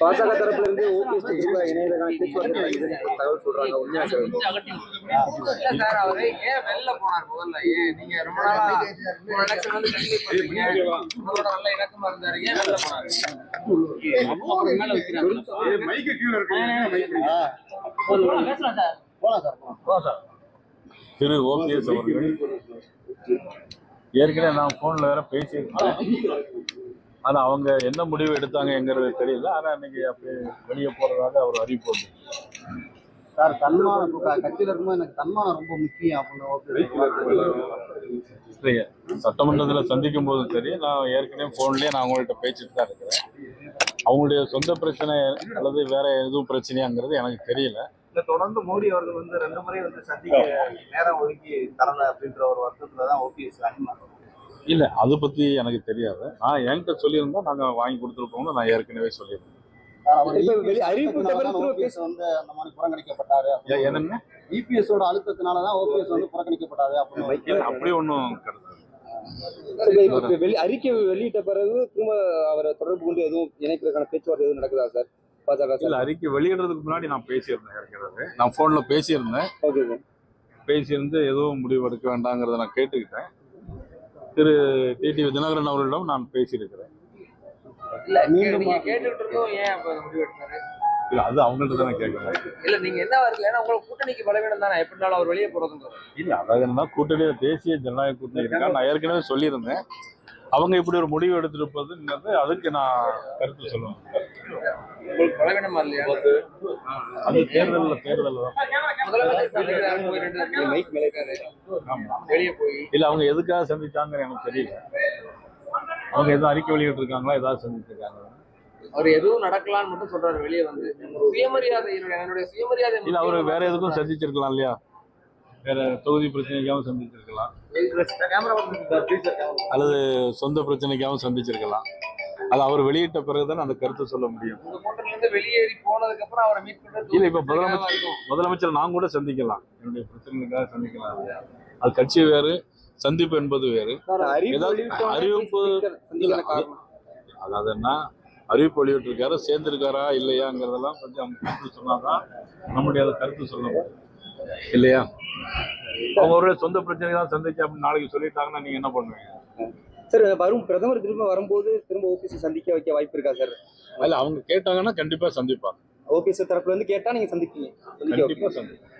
பாஜக தரப்புல இருந்து ஓபிஎஸ் பேச்சுவார்த்தை தகவல் சொல்றாங்க உண்மையா சார் அவரு ஏன் வெளில போனார் முதல்ல ஏன் நீங்க ரொம்ப நாளா வந்து உங்களோட நல்ல இணக்கமா இருந்தாரு ஏன் வெளில போனாரு திரு ஓபிஎஸ் அவர்கள் ஏற்கனவே நான் போன்ல வேற பேசியிருக்கேன். ஆனால் அவங்க என்ன முடிவு எடுத்தாங்கங்கிறது தெரியல. ஆனால் இன்னைக்கு அப்படி வெளியே போகிறதாக அவர் அறிவிப்பு வந்து சார் தன்மானம் கட்சியில இருக்கும்போது எனக்கு தன்மானம் ரொம்ப முக்கியம். அப்படின்னு சட்டமன்றத்தில் சந்திக்கும் போதும் சரி நான் ஏற்கனவே ஃபோன்லேயே நான் அவங்கள்ட்ட பேசிட்டு தான் இருக்கிறேன். அவங்களுடைய சொந்த பிரச்சனை அல்லது வேற எதுவும் பிரச்சனையாங்கிறது எனக்கு தெரியல. தொடர்ந்து மோடி அவர்கள் வந்து ரெண்டு முறை வந்து சந்திக்க நேரம் ஒதுக்கி தரல அப்படின்ற ஒரு வருத்தத்துல தான் ஓபிஎஸ் இல்லை அதை பற்றி எனக்கு தெரியாது. நான் என்கிட்ட சொல்லியிருந்தா நாங்கள் வாங்கி கொடுத்துருப்போம்னு நான் ஏற்கனவே சொல்லியிருந்தேன். புறக்கணிக்கப்பட்டாரு ஏ- என்னங்க? இபிஎஸ் ஓட அழுத்தத்தினாலதான் ஓபிஎஸ் வந்து புறக்கணிக்கப்பட்டாரு அப்படின்னு அப்படி ஒன்றும் வெளி அறிக்கை வெளியிட்ட பிறகு திரும்ப அவரை தொடர்பு கொண்டு எதுவும் இணைக்கிறதுக்கான பேச்சுவார்த்தை எதுவும் நடக்குதா சார்? பாஜக இல்ல அறிக்கை வெளியிடுறதுக்கு முன்னாடி நான் பேசியிருந்தேன் நான் ஃபோன்ல பேசியிருந்தேன். Okay sir. பேசியிருந்து எதுவும் முடிவு எடுக்க வேண்டாங்கிறத நான் கேட்டுக்கிட்டேன். திரு டிடி தினகரன் அவர்களிடம் நான் பேசியிருக்கிறேன். இல்ல நீங்க கேட்டுக்கிட்டு இருந்தோம் ஏன் அப்ப அந்த முடிவு எடுத்தாரு இல்ல அது அவங்கள்ட்ட தானே கேட்கணும் இல்ல நீங்க என்ன வரல ஏன்னா உங்களுக்கு கூட்டணிக்கு பலவீனம் தானே எப்படினாலும் அவர் வெளியே போறதுன்றது. இல்ல அதாவது என்னன்னா கூட்டணியில தேசிய ஜனநாயக கூட்டணி இருக்கா. நான் ஏற்கனவே சொல்லியிருந்தேன். அவங்க இப்படி ஒரு முடிவு எடுத்திருப்பதுங்கிறது அதுக்கு நான் கருத்து சொல்லுவேன். உங்களுக்கு பலவீனமா இல்லையா? அது தேர்தலில் தேர்தல் இல்ல அவங்க எதுக்காக சந்திச்சாங்கன்னு எனக்கு தெரியல. அவங்க எதுவும் அறிக்கை வெளியிட்டிருக்காங்களா? ஏதாவது சந்திச்சிருக்காங்க அவர் எதுவும் நடக்கலாம்னு மட்டும் சொல்றாரு வெளியே வந்து. சுயமரியாதை என்னுடைய என்னுடைய சுயமரியாதை இல்ல அவரு வேற எதுக்கும் சந்திச்சிருக்கலாம் இல்லையா? வேற தொகுதி பிரச்சனைக்காகவும் சந்திச்சிருக்கலாம். அல்லது சொந்த பிரச்சனைக்காகவும் சந்திச்சிருக்கலாம். அது அவர் வெளியிட்ட பிறகுதான் அந்த கருத்தை சொல்ல முடியும். வெளியேறி போனதுக்கு அப்புறம் அவரை மீட் பண்றது இல்ல இப்ப முதலமைச்சர். முதலமைச்சர் நான் கூட சந்திக்கலாம். என்னுடைய பிரச்சனைக்காக சந்திக்கலாம் அது கட்சி வேறு சந்திப்பு என்பது வேறு. அறிவிப்பு அதாவது என்ன? அறிவிப்பு வெளியிட்டிருக்காரு சேர்ந்திருக்காரா இல்லையாங்கிறதெல்லாம் கொஞ்சம் அவங்க கருத்து சொன்னாதான் நம்முடைய கருத்து சொல்ல முடியும். இல்லையா? அவங்க அவருடைய சொந்த பிரச்சனை தான் சந்திச்சு அப்படின்னு நாளைக்கு சொல்லிட்டாங்கன்னா நீங்க என்ன பண்ணுவீங்க? சார் வரும் பிரதமர் திரும்ப வரும்போது திரும்ப ஓபிஎஸ் சந்திக்க வைக்க வாய்ப்பு இருக்கா சார்? இல்ல அவங்க கேட்டாங்கன்னா கண்டிப்பா சந்திப்பாங்க. ஓபிஎஸ் தரப்புல இருந்து கேட்டா நீங்க சந்திப்பீங்க. சந்திக்க கண்டிப்பா. சந்திப்பாங்க